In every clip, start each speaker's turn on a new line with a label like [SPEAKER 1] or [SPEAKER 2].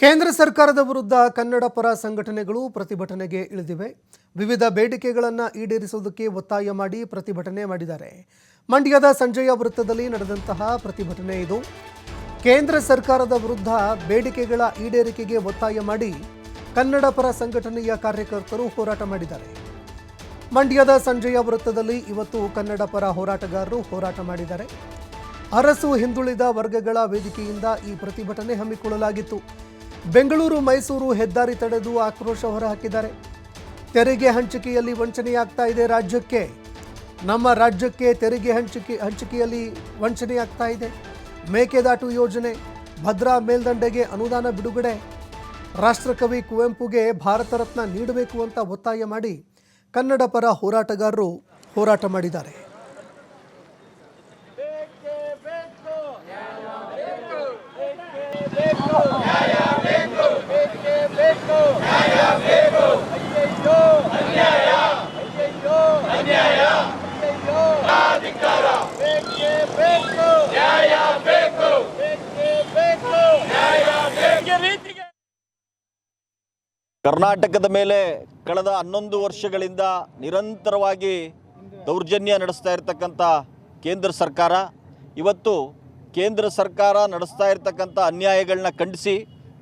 [SPEAKER 1] ಕೇಂದ್ರ ಸರ್ಕಾರದ ವಿರುದ್ಧ ಕನ್ನಡ ಪರ ಸಂಘಟನೆಗಳು ಪ್ರತಿಭಟನೆಗೆ ಇಳಿದಿವೆ. ವಿವಿಧ ಬೇಡಿಕೆಗಳನ್ನು ಈಡೇರಿಸುವುದಕ್ಕೆ ಒತ್ತಾಯ ಮಾಡಿ ಪ್ರತಿಭಟನೆ ಮಾಡಿದ್ದಾರೆ. ಮಂಡ್ಯದ ಸಂಜಯ ವೃತ್ತದಲ್ಲಿ ನಡೆದಂತಹ ಪ್ರತಿಭಟನೆ ಇದು. ಕೇಂದ್ರ ಸರ್ಕಾರದ ವಿರುದ್ಧ ಬೇಡಿಕೆಗಳ ಈಡೇರಿಕೆಗೆ ಒತ್ತಾಯ ಮಾಡಿ ಕನ್ನಡ ಪರ ಸಂಘಟನೆಯ ಕಾರ್ಯಕರ್ತರು ಹೋರಾಟ ಮಾಡಿದ್ದಾರೆ. ಮಂಡ್ಯದ ಸಂಜಯ ವೃತ್ತದಲ್ಲಿ ಇವತ್ತು ಕನ್ನಡ ಪರ ಹೋರಾಟಗಾರರು ಹೋರಾಟ ಮಾಡಿದ್ದಾರೆ. ಅರಸು ಹಿಂದುಳಿದ ವರ್ಗಗಳ ವೇದಿಕೆಯಿಂದ ಈ ಪ್ರತಿಭಟನೆ ಹಮ್ಮಿಕೊಳ್ಳಲಾಗಿತ್ತು. ಬೆಂಗಳೂರು ಮೈಸೂರು ಹೆದ್ದಾರಿ ತಡೆದು ಆಕ್ರೋಶ ಹೊರಹಾಕಿದ್ದಾರೆ. ತೆರಿಗೆ ಹಂಚಿಕೆಯಲ್ಲಿ ವಂಚನೆಯಾಗ್ತಾ ಇದೆ ರಾಜ್ಯಕ್ಕೆ. ನಮ್ಮ ರಾಜ್ಯಕ್ಕೆ ತೆರಿಗೆ ಹಂಚಿಕೆ, ಹಂಚಿಕೆಯಲ್ಲಿ ವಂಚನೆಯಾಗ್ತಾ ಇದೆ. ಮೇಕೆದಾಟು ಯೋಜನೆ, ಭದ್ರಾ ಮೇಲ್ದಂಡೆಗೆ ಅನುದಾನ ಬಿಡುಗಡೆ. ರಾಷ್ಟ್ರಕವಿ ಕುವೆಂಪುಗೆ ಭಾರತ ರತ್ನ ನೀಡಬೇಕು ಅಂತ ಒತ್ತಾಯ ಮಾಡಿ ಕನ್ನಡ ಪರ ಹೋರಾಟಗಾರರು ಹೋರಾಟ ಮಾಡಿದ್ದಾರೆ.
[SPEAKER 2] ಕರ್ನಾಟಕದ ಮೇಲೆ ಕಳೆದ ಹನ್ನೊಂದು ವರ್ಷಗಳಿಂದ ನಿರಂತರವಾಗಿ ದೌರ್ಜನ್ಯ ನಡೆಸ್ತಾ ಇರತಕ್ಕಂಥ ಕೇಂದ್ರ ಸರ್ಕಾರ, ಇವತ್ತು ಕೇಂದ್ರ ಸರ್ಕಾರ ನಡೆಸ್ತಾ ಇರತಕ್ಕಂಥ ಅನ್ಯಾಯಗಳನ್ನ ಖಂಡಿಸಿ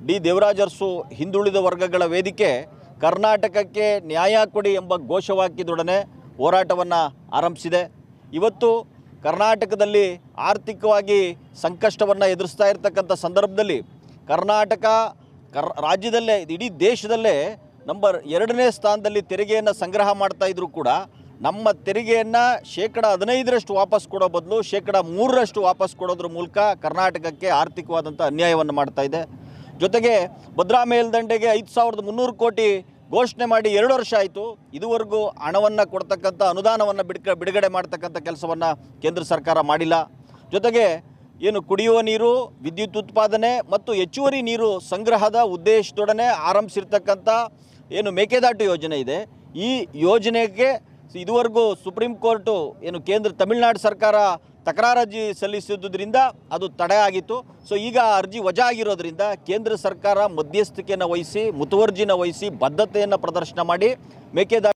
[SPEAKER 2] ಡಿ. ದೇವರಾಜರ್ಸು ಹಿಂದುಳಿದ ವರ್ಗಗಳ ವೇದಿಕೆ ಕರ್ನಾಟಕಕ್ಕೆ ನ್ಯಾಯ ಕೊಡಿ ಎಂಬ ಘೋಷವಾಕ್ಯದೊಡನೆ ಹೋರಾಟವನ್ನು ಆರಂಭಿಸಿದೆ. ಇವತ್ತು ಕರ್ನಾಟಕದಲ್ಲಿ ಆರ್ಥಿಕವಾಗಿ ಸಂಕಷ್ಟವನ್ನು ಎದುರಿಸ್ತಾ ಇರತಕ್ಕಂಥ ಸಂದರ್ಭದಲ್ಲಿ ಕರ್ನಾಟಕ ಕರ್ ರಾಜ್ಯದಲ್ಲೇ, ಇಡೀ ದೇಶದಲ್ಲೇ ನಂಬರ್ ಎರಡನೇ ಸ್ಥಾನದಲ್ಲಿ ತೆರಿಗೆಯನ್ನು ಸಂಗ್ರಹ ಮಾಡ್ತಾ ಇದ್ರು ಕೂಡ ನಮ್ಮ ತೆರಿಗೆಯನ್ನು ಶೇಕಡ ಹದಿನೈದರಷ್ಟು ವಾಪಸ್ ಕೊಡೋ ಬದಲು ಶೇಕಡ ಮೂರರಷ್ಟು ವಾಪಸ್ ಕೊಡೋದ್ರ ಮೂಲಕ ಕರ್ನಾಟಕಕ್ಕೆ ಆರ್ಥಿಕವಾದಂಥ ಅನ್ಯಾಯವನ್ನು ಮಾಡ್ತಾ ಇದೆ. ಜೊತೆಗೆ ಭದ್ರಾ ಮೇಲ್ದಂಡೆಗೆ ಐದು ಸಾವಿರದ ಮುನ್ನೂರು ಕೋಟಿ ಘೋಷಣೆ ಮಾಡಿ ಎರಡು ವರ್ಷ ಆಯಿತು. ಇದುವರೆಗೂ ಹಣವನ್ನು ಕೊಡ್ತಕ್ಕಂಥ ಅನುದಾನವನ್ನು ಬಿಡ್ಕ, ಬಿಡುಗಡೆ ಮಾಡ್ತಕ್ಕಂಥ ಕೆಲಸವನ್ನು ಕೇಂದ್ರ ಸರ್ಕಾರ ಮಾಡಿಲ್ಲ. ಜೊತೆಗೆ ಏನು ಕುಡಿಯುವ ನೀರು, ವಿದ್ಯುತ್ ಉತ್ಪಾದನೆ ಮತ್ತು ಹೆಚ್ಚುವರಿ ನೀರು ಸಂಗ್ರಹದ ಉದ್ದೇಶದೊಡನೆ ಆರಂಭಿಸಿರ್ತಕ್ಕಂಥ ಏನು ಮೇಕೆದಾಟು ಯೋಜನೆ ಇದೆ. ಈ ಯೋಜನೆಗೆ ಇದುವರೆಗೂ ಸುಪ್ರೀಂ ಕೋರ್ಟು ಏನು ಕೇಂದ್ರ ತಮಿಳುನಾಡು ಸರ್ಕಾರ ತಕರಾರು ಅರ್ಜಿ ಸಲ್ಲಿಸಿದ್ದರಿಂದ ಅದು ತಡೆ ಆಗಿತ್ತು. ಸೊ ಈಗ ಅರ್ಜಿ ವಜಾ ಆಗಿರೋದ್ರಿಂದ ಕೇಂದ್ರ ಸರ್ಕಾರ ಮಧ್ಯಸ್ಥಿಕೆಯನ್ನು ವಹಿಸಿ, ಮುತುವರ್ಜಿನ ವಹಿಸಿ, ಬದ್ಧತೆಯನ್ನು ಪ್ರದರ್ಶನ ಮಾಡಿ ಮೇಕೆದಾಟು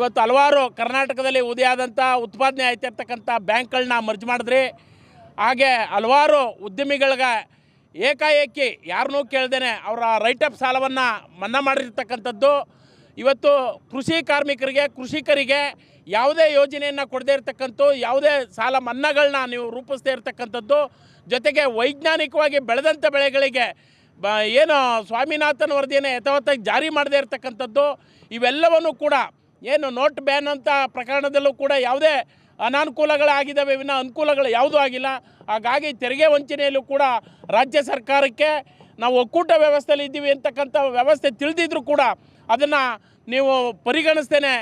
[SPEAKER 3] ಇವತ್ತು ಹಲವಾರು ಕರ್ನಾಟಕದಲ್ಲಿ ಉದಯಾದಂಥ ಉತ್ಪಾದನೆ ಆಯ್ತಿರ್ತಕ್ಕಂಥ ಬ್ಯಾಂಕ್ಗಳನ್ನ ಮರ್ಜ್ ಮಾಡಿದ್ರಿ. ಹಾಗೆ ಹಲವಾರು ಉದ್ಯಮಿಗಳಿಗೆ ಏಕಾಏಕಿ ಯಾರನ್ನೂ ಕೇಳ್ದೇನೆ ಅವರ ರೈಟ್ ಅಪ್ ಸಾಲವನ್ನು ಮನ್ನಾ ಮಾಡಿರ್ತಕ್ಕಂಥದ್ದು. ಇವತ್ತು ಕೃಷಿ ಕಾರ್ಮಿಕರಿಗೆ, ಕೃಷಿಕರಿಗೆ ಯಾವುದೇ ಯೋಜನೆಯನ್ನು ಕೊಡದೇ ಇರತಕ್ಕಂಥ ಯಾವುದೇ ಸಾಲ ಮನ್ನಾಗಳನ್ನ ನೀವು ರೂಪಿಸದೇ ಇರತಕ್ಕಂಥದ್ದು. ಜೊತೆಗೆ ವೈಜ್ಞಾನಿಕವಾಗಿ ಬೆಳೆದಂಥ ಬೆಳೆಗಳಿಗೆ ಬ, ಏನು ಸ್ವಾಮಿನಾಥನ್ ವರದಿಯನ್ನು ಯಥಾವತ್ತಾಗಿ ಜಾರಿ ಮಾಡದೇ ಇರತಕ್ಕಂಥದ್ದು. ಇವೆಲ್ಲವನ್ನು ಕೂಡ ಏನು ನೋಟ್ ಬ್ಯಾನ್ ಅಂತ ಪ್ರಕರಣದಲ್ಲೂ ಕೂಡ ಯಾವುದೇ ಅನಾನುಕೂಲಗಳಾಗಿದ್ದಾವೆ, ವಿನ ಅನುಕೂಲಗಳು ಯಾವುದೂ ಆಗಿಲ್ಲ. ಹಾಗಾಗಿ ತೆರಿಗೆ ವಂಚನೆಯಲ್ಲೂ ಕೂಡ ರಾಜ್ಯ ಸರ್ಕಾರಕ್ಕೆ ನಾವು ಒಕ್ಕೂಟ ವ್ಯವಸ್ಥೆಯಲ್ಲಿ ಇದ್ದೀವಿ ಅಂತಕ್ಕಂಥ ವ್ಯವಸ್ಥೆ ತಿಳಿದಿದ್ರು ಕೂಡ ಅದನ್ನು ನೀವು ಪರಿಗಣಿಸ್ತೇನೆ.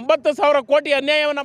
[SPEAKER 3] ಒಂಬತ್ತು ಸಾವಿರ ಕೋಟಿ ಅನ್ಯಾಯವನ್ನು